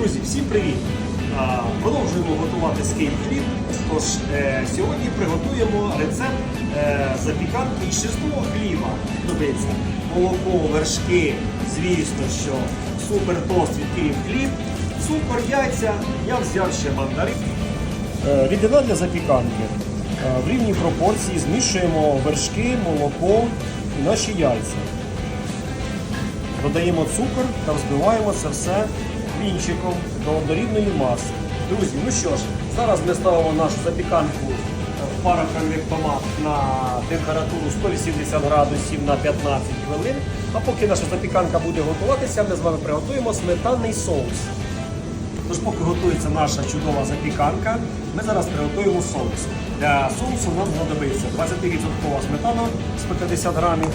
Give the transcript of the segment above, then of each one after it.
Друзі, всім привіт! Продовжуємо готувати скейт хліб. Тож е, сьогодні приготуємо рецепт е, запіканки чистого хліба. Дивіться, молоко, вершки, звісно, що супер тост від Київ хліб, цукор, яйця. Я взяв ще мандарин. Е, Рідина для запіканки. Е, В рівній пропорції змішуємо вершки, молоко і наші яйця. Додаємо цукор та взбиваємо це все вінчиком до маси. Друзі, ну що ж, зараз ми ставимо нашу запіканку в пароконвектомат на температуру 180 градусів на 15 хвилин. А поки наша запіканка буде готуватися, ми з вами приготуємо сметанний соус. Тож, поки готується наша чудова запіканка, ми зараз приготуємо соус. Для соусу нам знадобиться 20% сметана 150 грамів,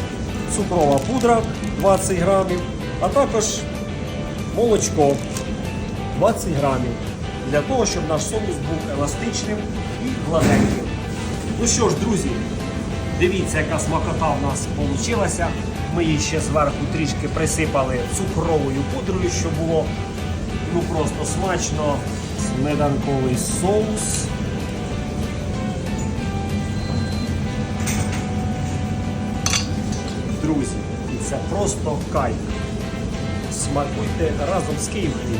цукрова пудра 20 грамів, а також молочко 20 грамів. Для того, щоб наш соус був еластичним і гладеньким. Ну що ж, друзі, дивіться, яка смакота в нас вийшла. Ми її ще зверху трішки присипали цукровою пудрою, щоб було ну просто смачно. Сметанковий соус. Друзі, це просто кайф. Смакуйте разом з Київ хліб.